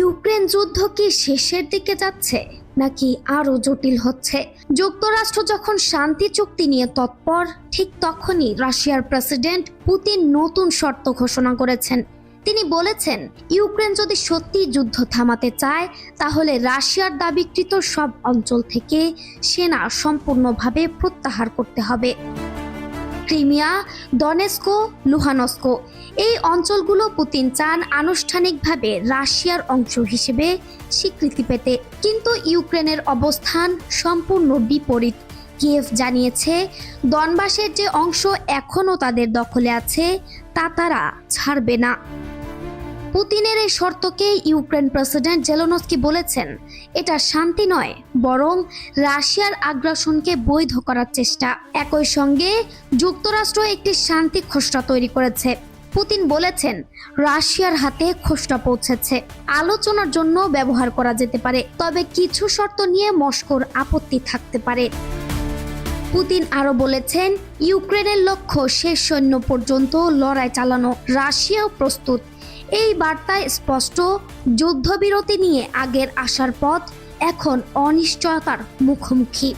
Ukraine যুদ্ধ কি শেষের দিকে যাচ্ছে, নাকি আরও জটিল হচ্ছে? যুক্তরাষ্ট্র যখন শান্তি চুক্তি নিয়ে তৎপর, ঠিক তখনই রাশিয়ার প্রেসিডেন্ট পুতিন নতুন শর্ত ঘোষণা করেছেন। তিনি বলেছেন, ইউক্রেন যদি সত্যি যুদ্ধ থামাতে চায়, তাহলে রাশিয়ার দাবিকৃত সব অঞ্চল থেকে সেনা সম্পূর্ণভাবে প্রত্যাহার করতে হবে। Crimea, Donetsk, Luhansk. এই অঞ্চলগুলো পুতিন চান আনুষ্ঠানিকভাবে রাশিয়ার অংশ হিসেবে স্বীকৃতি পেতে। কিন্তু ইউক্রেনের অবস্থান সম্পূর্ণ বিপরীত। কিয়েভ জানিয়েছে দনবাসের যে অংশ এখনও তাদের দখলে আছে, তা তারা ছাড়বে না। পুতিনের এই শর্তকে ইউক্রেন প্রেসিডেন্ট জেলোনস্কি বলেছেন। এটা শান্তি নয়, বরং রাশিয়ার আগ্রাসনকে বৈধ করার চেষ্টা। একই সঙ্গে যুক্তরাষ্ট্র একটি শান্তি খসড়া তৈরি করেছে। পুতিন বলেছেন, রাশিয়ার হাতে খসড়া পৌঁছেছে। আলোচনার জন্য ব্যবহার করা যেতে পারে, তবে কিছু শর্ত নিয়ে মস্কোর আপত্তি থাকতে পারে। পুতিন আরও বলেছেন, ইউক্রেনের লক্ষ্য শেষ সৈন্য পর্যন্ত লড়াই চালানো। রাশিয়াও প্রস্তুত। এই বার্তায় স্পষ্ট যুদ্ধবিরতি নিয়ে আগের আসার পথ এখন অনিশ্চয়তার মুখোমুখি।